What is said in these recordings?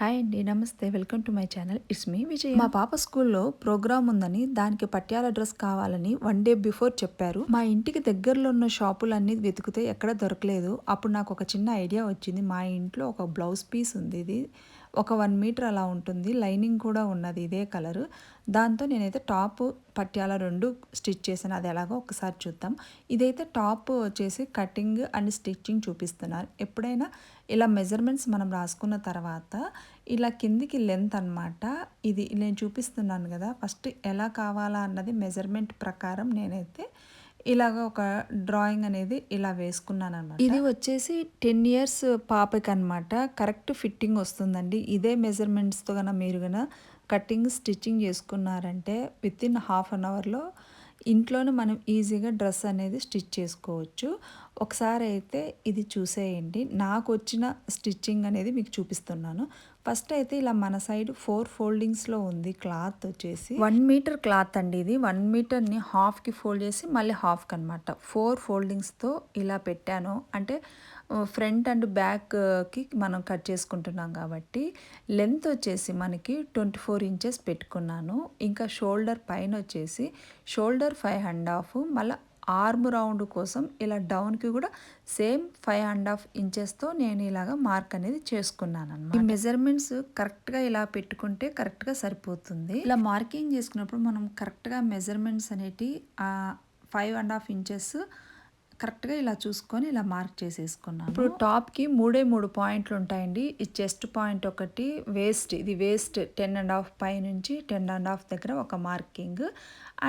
Hi అండి నమస్తే. Welcome to my channel. It's me Vijay. మా పాప స్కూల్లో ప్రోగ్రామ్ ఉందని దానికి పట్యాల డ్రెస్ కావాలని వన్ డే బిఫోర్ చెప్పారు. మా ఇంటికి దగ్గరలో ఉన్న షాపులన్నీ వెతికితే ఎక్కడ దొరకలేదు. అప్పుడు నాకు ఒక చిన్న ఐడియా వచ్చింది. మా ఇంట్లో ఒక బ్లౌజ్ పీస్ ఉంది ఇది. ఒక వన్ మీటర్ అలా ఉంటుంది. లైనింగ్ కూడా ఉన్నది ఇదే కలరు. దాంతో నేనైతే టాప్ పట్యాల రెండు స్టిచ్ చేశాను. అది ఎలాగో ఒకసారి చూద్దాం. ఇదైతే టాప్ వచ్చేసి కటింగ్ అండ్ స్టిచ్చింగ్ చూపిస్తున్నారు. ఎప్పుడైనా ఇలా మెజర్మెంట్స్ మనం రాసుకున్న తర్వాత ఇలా కిందికి లెంత్ అనమాట ఇది నేను చూపిస్తున్నాను కదా ఫస్ట్ ఎలా కావాలా అన్నది మెజర్మెంట్ ప్రకారం నేనైతే ఇలాగ ఒక డ్రాయింగ్ అనేది ఇలా వేసుకున్నాను అనమాట ఇది వచ్చేసి టెన్ ఇయర్స్ పాపకి అనమాట కరెక్ట్ ఫిట్టింగ్ వస్తుందండి. ఇదే మెజర్మెంట్స్తో కన్నా మీరు కన్నా కటింగ్ స్టిచ్చింగ్ చేసుకున్నారంటే విత్ ఇన్ హాఫ్ అన్ అవర్లో ఇంట్లోనే మనం ఈజీగా డ్రెస్ అనేది స్టిచ్ చేసుకోవచ్చు. ఒకసారి అయితే ఇది చూసేయండి. నాకు వచ్చిన స్టిచ్చింగ్ అనేది మీకు చూపిస్తున్నాను. ఫస్ట్ అయితే ఇలా మన సైడ్ ఫోర్ ఫోల్డింగ్స్లో ఉంది క్లాత్ వచ్చేసి. వన్ మీటర్ క్లాత్ అండి ఇది. వన్ మీటర్ని హాఫ్కి ఫోల్డ్ చేసి మళ్ళీ హాఫ్కి అనమాట ఫోర్ ఫోల్డింగ్స్తో ఇలా పెట్టాను. అంటే ఫ్రంట్ అండ్ బ్యాక్కి మనం కట్ చేసుకుంటున్నాం కాబట్టి లెంత్ వచ్చేసి మనకి ట్వంటీ ఫోర్ ఇంచెస్ పెట్టుకున్నాను. ఇంకా షోల్డర్ పైన వచ్చేసి షోల్డర్ ఫైవ్ అండ్ హాఫ్ మళ్ళీ ఆర్మ్ రౌండ్ కోసం ఇలా డౌన్కి కూడా సేమ్ ఫైవ్ అండ్ హాఫ్ ఇంచెస్తో నేను ఇలాగ మార్క్ అనేది చేసుకున్నాను అనమాట ఈ మెజర్మెంట్స్ కరెక్ట్గా ఇలా పెట్టుకుంటే కరెక్ట్గా సరిపోతుంది. ఇలా మార్కింగ్ చేసుకున్నప్పుడు మనం కరెక్ట్గా మెజర్మెంట్స్ అనేటి ఫైవ్ అండ్ హాఫ్ ఇంచెస్ కరెక్ట్గా ఇలా చూసుకొని ఇలా మార్క్ చేసేసుకున్నాను. ఇప్పుడు టాప్కి మూడే మూడు పాయింట్లు ఉంటాయండి. ఈ చెస్ట్ పాయింట్ ఒకటి వేస్ట్ ఇది వేస్ట్ టెన్ అండ్ హాఫ్ పై నుంచి టెన్ అండ్ హాఫ్ దగ్గర ఒక మార్కింగ్.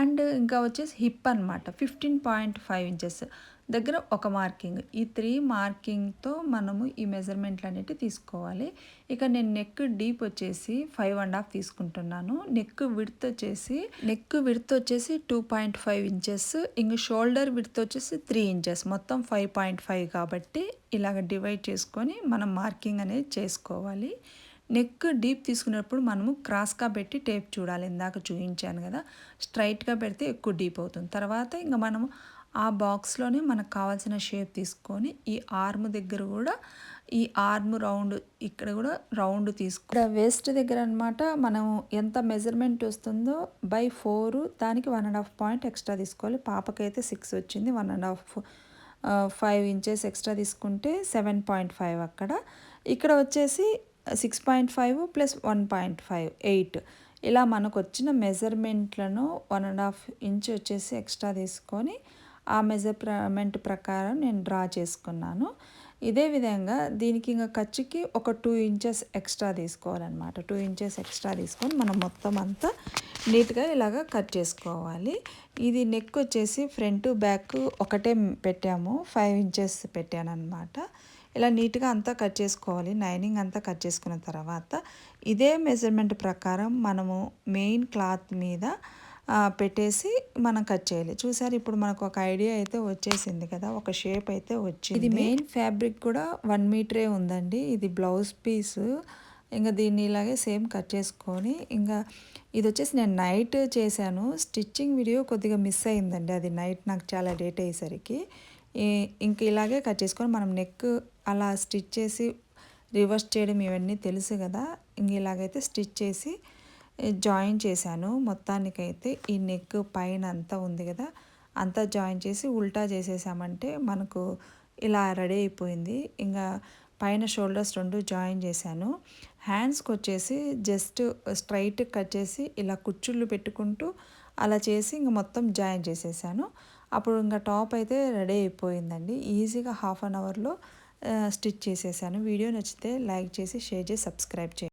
అండ్ ఇంకా వచ్చేసి హిప్ అనమాట ఫిఫ్టీన్ పాయింట్ ఫైవ్ ఇంచెస్. దగ్గర ఒక మార్కింగ్. ఈ త్రీ మార్కింగ్తో మనము ఈ మెజర్మెంట్లు అనేవి తీసుకోవాలి. ఇక నేను నెక్ డీప్ వచ్చేసి ఫైవ్ అండ్ హాఫ్ తీసుకుంటున్నాను. నెక్ విడ్త్ వచ్చేసి నెక్ విడ్త్ వచ్చేసి టూ పాయింట్ ఫైవ్ ఇంచెస్. ఇంక షోల్డర్ విడ్త్ వచ్చేసి త్రీ ఇంచెస్. మొత్తం ఫైవ్ పాయింట్ ఫైవ్ కాబట్టి ఇలాగ డివైడ్ చేసుకొని మనం మార్కింగ్ అనేది చేసుకోవాలి. నెక్ డీప్ తీసుకున్నప్పుడు మనము క్రాస్గా పెట్టి టేప్ చూడాలి. ఇందాక చూపించాను కదా స్ట్రైట్గా పెడితే ఎక్కువ డీప్ అవుతుంది. తర్వాత ఇంకా మనము ఆ బాక్స్లోనే మనకు కావాల్సిన షేప్ తీసుకొని ఈ ఆర్మ్ దగ్గర కూడా ఈ ఆర్మ్ రౌండ్ ఇక్కడ కూడా రౌండ్ తీసుకు. వేస్ట్ దగ్గర అనమాట మనం ఎంత మెజర్మెంట్ వస్తుందో బై ఫోర్ దానికి one and half point extra తీసుకోవాలి. పాపకైతే సిక్స్ వచ్చింది one and half five inches extra తీసుకుంటే సెవెన్ పాయింట్ ఫైవ్ అక్కడ. ఇక్కడ వచ్చేసి six point five plus one point five eight ఇలా మనకు వచ్చిన మెజర్మెంట్లను వన్ అండ్ హాఫ్ ఇంచ్ వచ్చేసి ఎక్స్ట్రా తీసుకొని ఆ మెజర్మెంట్ ప్రకారం నేను డ్రా చేసుకున్నాను. ఇదే విధంగా దీనికి ఇంకా ఖర్చుకి ఒక టూ ఇంచెస్ ఎక్స్ట్రా తీసుకోవాలన్నమాట. టూ ఇంచెస్ ఎక్స్ట్రా తీసుకొని మనం మొత్తం అంతా నీట్గా ఇలాగ కట్ చేసుకోవాలి. ఇది నెక్ వచ్చేసి ఫ్రంట్ బ్యాక్ ఒకటే పెట్టాము. ఫైవ్ ఇంచెస్ పెట్టాను అనమాట ఇలా నీట్గా అంతా కట్ చేసుకోవాలి. నైనింగ్ అంతా కట్ చేసుకున్న తర్వాత ఇదే మెజర్మెంట్ ప్రకారం మనము మెయిన్ క్లాత్ మీద పెట్టేసి మనం కట్ చేయాలి. చూసారు ఇప్పుడు మనకు ఒక ఐడియా అయితే వచ్చేసింది కదా ఒక షేప్ అయితే వచ్చింది. ఇది మెయిన్ ఫ్యాబ్రిక్ కూడా వన్ మీటరే ఉందండి. ఇది బ్లౌజ్ పీస్. ఇంకా దీన్ని ఇలాగే సేమ్ కట్ చేసుకొని ఇంకా ఇది వచ్చేసి నేను నైట్ చేశాను. స్టిచ్చింగ్ వీడియో కొద్దిగా మిస్ అయిందండి. అది నైట్ నాకు చాలా డేట్ అయ్యేసరికి. ఇంక ఇలాగే కట్ చేసుకొని మనం నెక్ అలా స్టిచ్ చేసి రివర్స్ చేయడం ఇవన్నీ తెలుసు కదా ఇంక ఇలాగైతే స్టిచ్ చేసి జాయిన్ చేశాను. మొత్తానికైతే ఈ నెక్ పైన అంతా ఉంది కదా అంతా జాయిన్ చేసి ఉల్టా చేసేసామంటే మనకు ఇలా రెడీ అయిపోయింది. ఇంకా పైన షోల్డర్స్ రెండు జాయిన్ చేశాను. హ్యాండ్స్కి వచ్చేసి జస్ట్ స్ట్రైట్ కట్ చేసి ఇలా కుచ్చుళ్ళు పెట్టుకుంటూ అలా చేసి ఇంక మొత్తం జాయిన్ చేసేసాను. అప్పుడు ఇంకా టాప్ అయితే రెడీ అయిపోయిందండి. ఈజీగా హాఫ్ అన్ అవర్లో స్టిచ్ చేసేసాను. వీడియో నచ్చితే లైక్ చేసి షేర్ చేసి సబ్స్క్రైబ్ చేయండి.